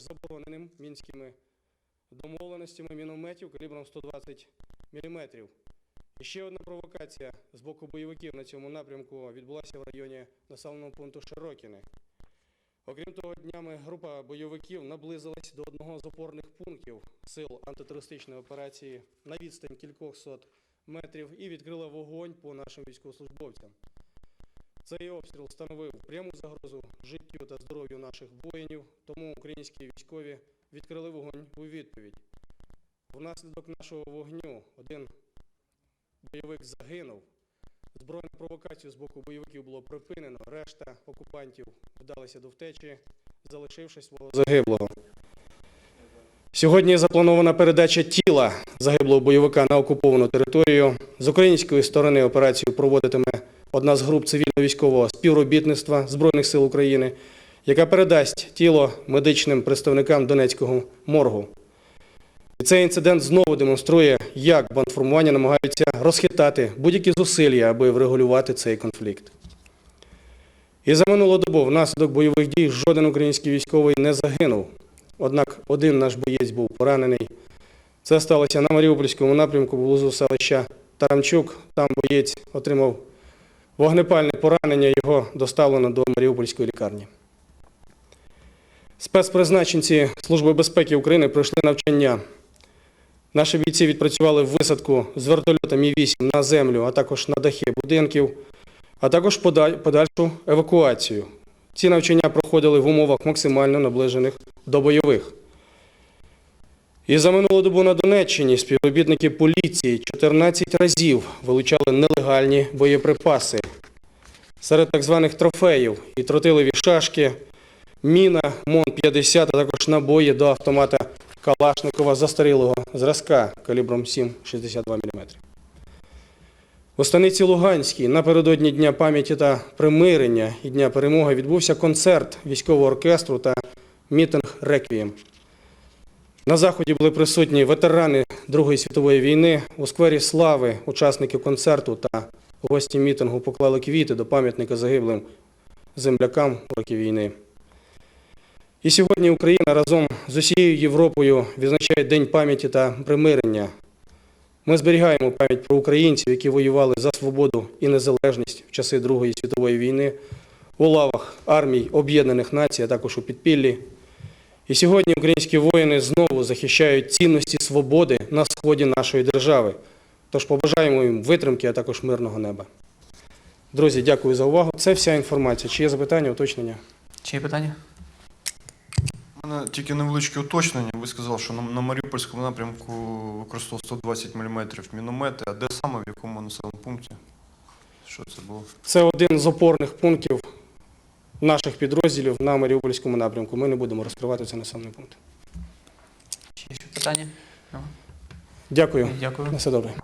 забороненим мінськими домовленостями мінометів калібром 120 мм. І ще одна провокація з боку бойовиків на цьому напрямку відбулася в районі населеного пункту Широкіне. Окрім того, днями група бойовиків наблизилась до одного з опорних пунктів сил антитерористичної операції на відстань кількох сот метрів і відкрила вогонь по нашим військовослужбовцям. Цей обстріл становив пряму загрозу життю та здоров'ю наших воїнів, тому українські військові відкрили вогонь у відповідь. Внаслідок нашого вогню один бойовик загинув. Збройну провокацію з боку бойовиків було припинено. Решта окупантів вдалися до втечі, залишивши свого загиблого. Сьогодні запланована передача тіла загиблого бойовика на окуповану територію. З української сторони операцію проводитиме одна з груп цивільно-військового співробітництва Збройних сил України, яка передасть тіло медичним представникам Донецького моргу. І цей інцидент знову демонструє, як бандформування намагаються розхитати будь-які зусилля, аби врегулювати цей конфлікт. І за минулу добу внаслідок бойових дій жоден український військовий не загинув. Однак один наш боєць був поранений. Це сталося на Маріупольському напрямку поблизу селища Тарамчук. Там боєць отримав вогнепальне поранення, його доставлено до Маріупольської лікарні. Спецпризначенці Служби безпеки України пройшли навчання. Наші бійці відпрацювали висадку з вертольота Мі-8 на землю, а також на дахи будинків, а також подальшу евакуацію. Ці навчання проходили в умовах максимально наближених до бойових. І за минулу добу на Донеччині співробітники поліції 14 разів вилучали нелегальні боєприпаси. Серед так званих трофеїв і тротилові шашки, міна МОН-50, а також набої до автомата Калашникова застарілого зразка калібром 7,62 мм. У станиці Луганській напередодні Дня пам'яті та примирення і Дня перемоги відбувся концерт військового оркестру та мітинг Реквієм. На заході були присутні ветерани Другої світової війни. У сквері слави учасники концерту та гості мітингу поклали квіти до пам'ятника загиблим землякам у роки війни. І сьогодні Україна разом з усією Європою відзначає День пам'яті та примирення. Ми зберігаємо пам'ять про українців, які воювали за свободу і незалежність в часи Другої світової війни у лавах армій Об'єднаних Націй, а також у підпіллі. І сьогодні українські воїни знову захищають цінності свободи на сході нашої держави. Тож побажаємо їм витримки, а також мирного неба. Друзі, дякую за увагу. Це вся інформація. Чи є запитання, уточнення? Чи є питання? У мене тільки невеличке уточнення. Ви сказали, що на, на Маріупольському напрямку використовував 120 мм міномети. А де саме, в якому населеному пункті? Що це було? Це один з опорних пунктів наших підрозділів на Маріупольському напрямку. Ми не будемо розкривати це населений пункт. Ще питання? Дякую. Дякую. На все добре.